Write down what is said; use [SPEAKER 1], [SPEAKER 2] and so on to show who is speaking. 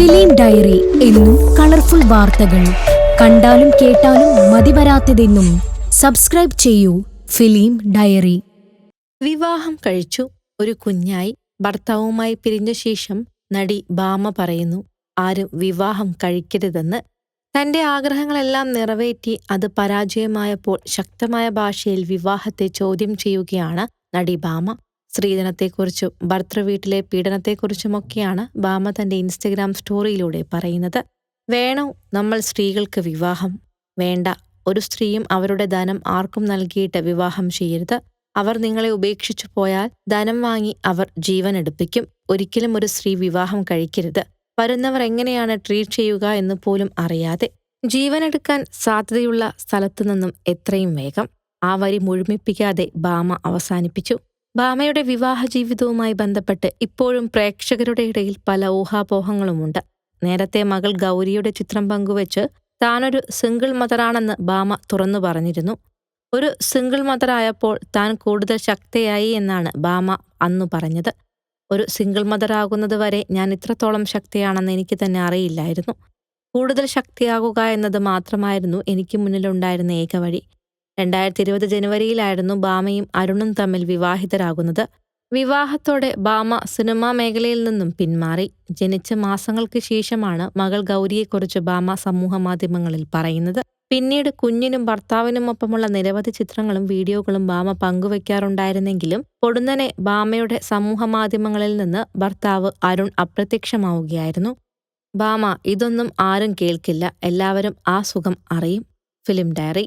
[SPEAKER 1] Film diary എന്നും colourful വാർത്തകൾ. കണ്ടാലും കേട്ടാലും മതിവരാത്തതെന്നും സബ്സ്ക്രൈബ് ചെയ്യൂ ഫിലിം ഡയറി.
[SPEAKER 2] വിവാഹം കഴിച്ചു ഒരു കുഞ്ഞായി ഭർത്താവുമായി പിരിഞ്ഞ ശേഷം നടി ഭാമ പറയുന്നു ആരും വിവാഹം കഴിക്കരുതെന്ന്. തന്റെ ആഗ്രഹങ്ങളെല്ലാം നിറവേറ്റി അത് പരാജയമായപ്പോൾ ശക്തമായ ഭാഷയിൽ വിവാഹത്തെ ചോദ്യം ചെയ്യുകയാണ് നടി ഭാമ. സ്ത്രീധനത്തെക്കുറിച്ചും ഭർത്തൃവീട്ടിലെ പീഡനത്തെക്കുറിച്ചുമൊക്കെയാണ് ബാമ തന്റെ ഇൻസ്റ്റഗ്രാം സ്റ്റോറിയിലൂടെ പറയുന്നത്. വേണോ നമ്മൾ സ്ത്രീകൾക്ക് വിവാഹം? വേണ്ട. ഒരു സ്ത്രീയും അവരുടെ ധനം ആർക്കും നൽകിയിട്ട് വിവാഹം ചെയ്യരുത്. അവർ നിങ്ങളെ ഉപേക്ഷിച്ചു പോയാൽ ധനം വാങ്ങി അവർ ജീവൻ എടുപ്പിക്കും. ഒരിക്കലും ഒരു സ്ത്രീ വിവാഹം കഴിക്കരുത്. വരുന്നവർ എങ്ങനെയാണ് ട്രീറ്റ് ചെയ്യുക എന്ന് പോലും അറിയാതെ ജീവനെടുക്കാൻ സാധ്യതയുള്ള സ്ഥലത്തു നിന്നും എത്രയും വേഗം ആ വരി മുഴുമിപ്പിക്കാതെ ബാമ അവസാനിപ്പിച്ചു. ഭാമയുടെ വിവാഹ ജീവിതവുമായി ബന്ധപ്പെട്ട് ഇപ്പോഴും പ്രേക്ഷകരുടെ ഇടയിൽ പല ഊഹാപോഹങ്ങളുമുണ്ട്. നേരത്തെ മകൾ ഗൗരിയുടെ ചിത്രം പങ്കുവച്ച് താനൊരു സിംഗിൾ മദറാണെന്ന് ഭാമ തുറന്നു പറഞ്ഞിരുന്നു. ഒരു സിംഗിൾ മദറായപ്പോൾ താൻ കൂടുതൽ ശക്തയായി എന്നാണ് ഭാമ അന്നു പറഞ്ഞത്. ഒരു സിംഗിൾ മദറാകുന്നത് വരെ ഞാൻ ഇത്രത്തോളം ശക്തിയാണെന്ന് എനിക്ക് തന്നെ അറിയില്ലായിരുന്നു. കൂടുതൽ ശക്തിയാകുക എന്നത് മാത്രമായിരുന്നു എനിക്ക് മുന്നിലുണ്ടായിരുന്ന ഏക വഴി. രണ്ടായിരത്തി ഇരുപത് ജനുവരിയിലായിരുന്നു ബാമയും അരുണും തമ്മിൽ വിവാഹിതരാകുന്നത്. വിവാഹത്തോടെ ബാമ സിനിമാ മേഖലയിൽ നിന്നും പിന്മാറി. ജനിച്ച മാസങ്ങൾക്ക് ശേഷമാണ് മകൾ ഗൗരിയെക്കുറിച്ച് ബാമ സമൂഹ മാധ്യമങ്ങളിൽ പറയുന്നത്. പിന്നീട് കുഞ്ഞിനും ഭർത്താവിനുമൊപ്പമുള്ള നിരവധി ചിത്രങ്ങളും വീഡിയോകളും ബാമ പങ്കുവയ്ക്കാറുണ്ടായിരുന്നെങ്കിലും പൊടുന്നനെ ബാമയുടെ സമൂഹ മാധ്യമങ്ങളിൽ നിന്ന് ഭർത്താവ് അരുൺ അപ്രത്യക്ഷമാവുകയായിരുന്നു. ബാമ ഇതൊന്നും ആരും കേൾക്കില്ല. എല്ലാവരും ആ സുഖം അറിയും. Film diary.